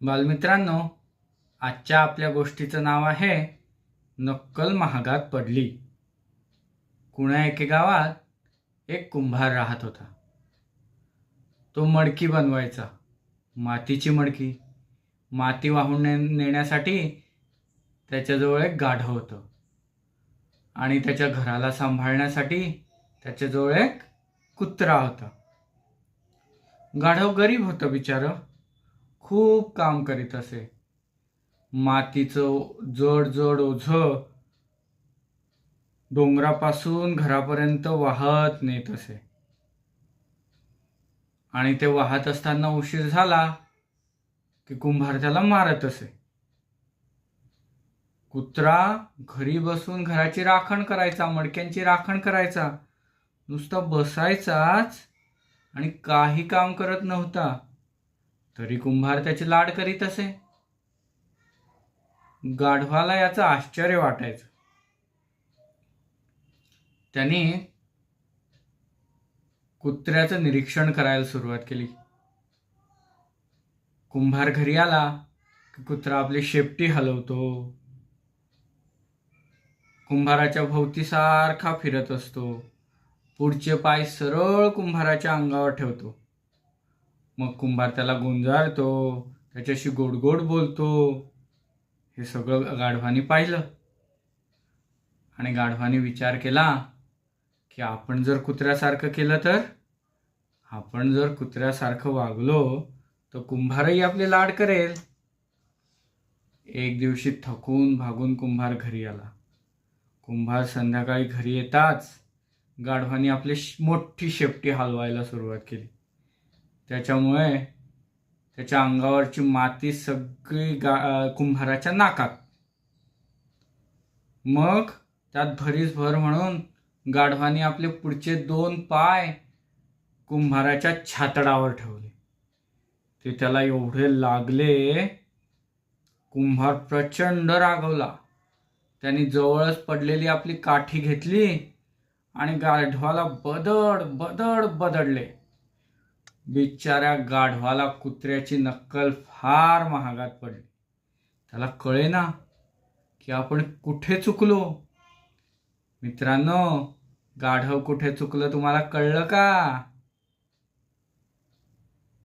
बालमित्रांनो आजच्या आपल्या गोष्टीचं नाव आहे नक्कल महागात पडली. कुण्या एके गावात एक कुंभार राहत होता. तो मडकी बनवायचा. मातीची मडकी. माती वाहून ने नेण्यासाठी त्याच्याजवळ एक गाढव होतं. आणि त्याच्या घराला सांभाळण्यासाठी त्याच्याजवळ एक कुत्रा होता. गाढव गरीब होतं बिचारं. खूप काम करीत असे. मातीचं जड जड ओझ डोंगरापासून घरापर्यंत वाहत नेत असे. आणि ते वाहत असताना उशीर झाला की कुंभार त्याला मारत असे. कुत्रा घरी बसून घराची राखण करायचा मडक्यांची राखण करायचा नुसता बसायचाच आणि काही काम करत नव्हता. तरी कुंभार त्याची लाड करीत असे. गाढवाला याचं आश्चर्य वाटायचं. त्याने कुत्र्याचं निरीक्षण करायला सुरुवात केली. कुंभार घरी आला की कुत्रा आपली शेपटी हलवतो. कुंभाराच्या भोवती सारखा फिरत असतो. पुढचे पाय सरळ कुंभाराच्या अंगावर ठेवतो. मग कुंभार त्याला गुंजारतो त्याच्याशी गोड गोड बोलतो. हे सगळं गाढवानी पाहिलं. आणि गाढवानी विचार केला की आपण जर कुत्र्यासारखं केलं तर? आपण जर कुत्र्यासारखं वागलो तर कुंभारही आपले लाड करेल. एक दिवशी थकून भागून कुंभार घरी आला. कुंभार संध्याकाळी घरी येताच गाढवानी आपली मोठी शेपटी हलवायला सुरुवात केली. त्याच्यामुळे त्याच्या अंगावरची माती सगळी गा कुंभाराच्या नाकात. मग त्यात भरीस भर म्हणून गाढवानी आपले पुढचे दोन पाय कुंभाराच्या छातडावर ठेवले. ते त्याला एवढे लागले कुंभार प्रचंड रागवला. त्यांनी जवळच पडलेली आपली काठी घेतली आणि गाढवाला बदड बदड बदडले. बिचाऱ्या गाढवाला कुत्र्याची नक्कल फार महागात पडली. त्याला कळे ना की आपण कुठे चुकलो. मित्रांनो गाढव कुठे चुकलं तुम्हाला कळलं का?